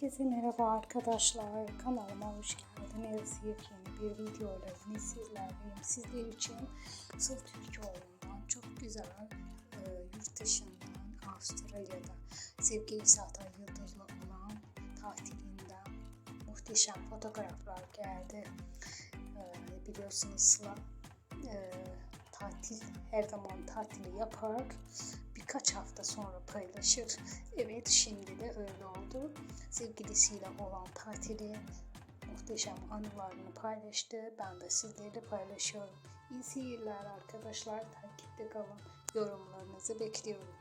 Herkese merhaba arkadaşlar. Kanalıma hoş geldiniz. Yepyeni bir videoyla yine sizlerleyim. Sizler için Sırf Türkiye oyundan çok güzel e, yurt dışından Avustralya'da sevgili Çağatay Yıldız'la olan tatilinden muhteşem fotoğraflar geldi. E, biliyorsunuz Sıla e, tatil her zaman tatili yapar birkaç hafta sonra paylaşır. Evet şimdi de öyle oldu. Sevgilisiyle olan tatili muhteşem anılarını paylaştı. Ben de sizlerle paylaşıyorum. İyi seyirler arkadaşlar. Takipte kalın. Yorumlarınızı bekliyorum.